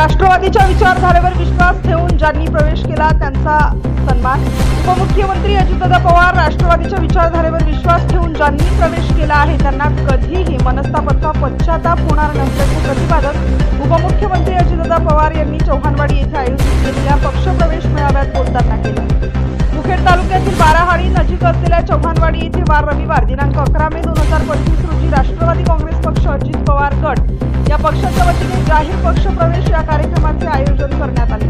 राष्ट्रवादीच्या विचारधारेवर विश्वास ठेवून ज्यांनी प्रवेश केला त्यांचा सन्मान. उपमुख्यमंत्री अजितदादा पवार राष्ट्रवादीच्या विचारधारेवर विश्वास ठेवून ज्यांनी प्रवेश केला आहे त्यांना कधीही मनस्तापाचा पश्चाताप होणार नसल्याचे प्रतिपादन उपमुख्यमंत्री अजितदादा पवार यांनी चौहानवाडी येथे आयोजित केलेल्या पक्षप्रवेश मेळाव्यात बोलताना केलं. मुखेड तालुक्यातील बाराहाडी नजीक असलेल्या चौहानवाडी येथे वार रविवार दिनांक अकरा मे जाहीर पक्ष प्रवेश या कार्यक्रमाचे आयोजन करण्यात आले.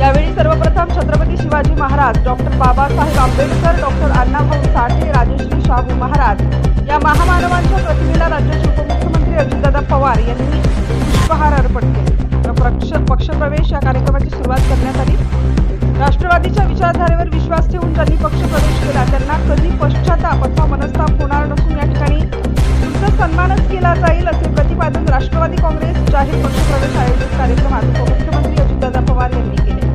यावेळी सर्वप्रथम छत्रपती शिवाजी महाराज डॉक्टर बाबासाहेब आंबेडकर डॉक्टर अण्णाभाऊ साठे राजश्री शाहू महाराज या महामानवांच्या प्रतिमेला राज्याचे उपमुख्यमंत्री अजितदादा पवार यांनी पुष्पहार अर्पण केले. राष्ट्रवादी काँग्रेस जाहीर पक्षप्रवेश आयोजित कार्यक्रमात उपमुख्यमंत्री अजितदादा पवार यांनी केले.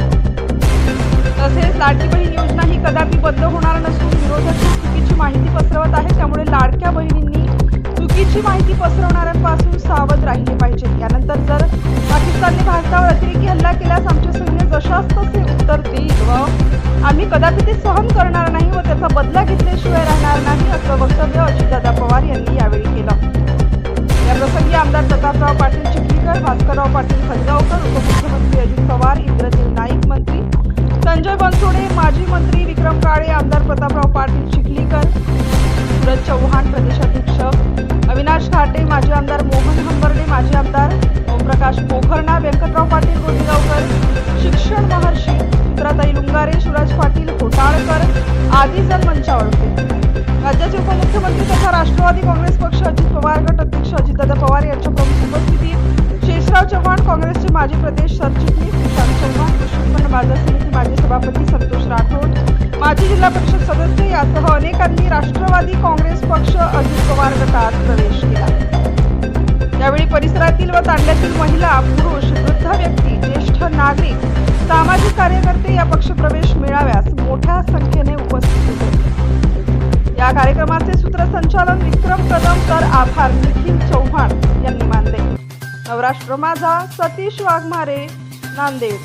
तसेच लाडकी बहीण योजना ही कदापि बंद होणार नसून विरोधक चुकीची माहिती पसरवत आहे त्यामुळे लाडक्या बहिणींनी चुकीची माहिती पसरवणाऱ्यांपासून सावध राहिले पाहिजे. यानंतर जर पाकिस्तानने भारतावर अतिरेकी हल्ला केल्यास आमचे सैन्य जशास तसे उत्तर देईल व आम्ही कदापि ते सहन करणार नाही व त्याचा बदला घेतल्याशिवाय राहणार नाही असं वक्तव्य अजितदादा पवार यांनी यावेळी केलं. आमदार प्रतापराव पाटील चिखलीकर भास्करराव पाटील खडगावकर उपमुख्यमंत्री अजित पवार इंद्रजीव नाईक मंत्री संजय बनसोडे माजी मंत्री विक्रम काळे आमदार प्रतापराव पाटील चिखलीकर सूरज चव्हाण प्रदेशाध्यक्ष अविनाश घाटे माजी आमदार मोहन हंबर्डे माजी आमदार ओमप्रकाश पोखरणा व्यंकटराव पाटील गोंदिगावकर शिक्षण महर्षी चित्राताई लुंगारे शिवराज पाटील होटाळकर आदी जण मंचावर होते. राज्याचे उपमुख्यमंत्री तथा राष्ट्रवादी काँग्रेस पक्ष अजित पवार गट अध्यक्ष अजितदादा पवार यांच्या प्रमुख उपस्थितीत शेषराव चव्हाण काँग्रेसचे माजी प्रदेश सरचिटणीस विशाल शर्मा कृषी उत्पन्न बाजार समिती माजी सभापती संतोष राठोड माजी जिल्हा परिषद सदस्य यासह अनेकांनी राष्ट्रवादी काँग्रेस पक्ष अजित पवार गटात प्रवेश केला. यावेळी परिसरातील व तांड्यातील महिला पुरुष वृद्ध व्यक्ती ज्येष्ठ नागरिक सामाजिक कार्यकर्ते या पक्षप्रवेश मेळाव्यास मोठ्या संख्येने उपस्थित होते. या कार्यक्रमाचे सूत्रसंचालन विक्रम कदम तर आभार निखिल चव्हाण यांनी मानले. नवराष्ट्र माझा सतीश वाघमारे नांदेड.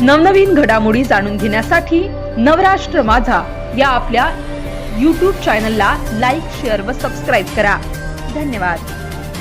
नवनवीन घडामोडी जाणून घेण्यासाठी नवराष्ट्र माझा या आपल्या यूट्यूब चॅनलला लाईक शेअर व सबस्क्राईब करा. धन्यवाद.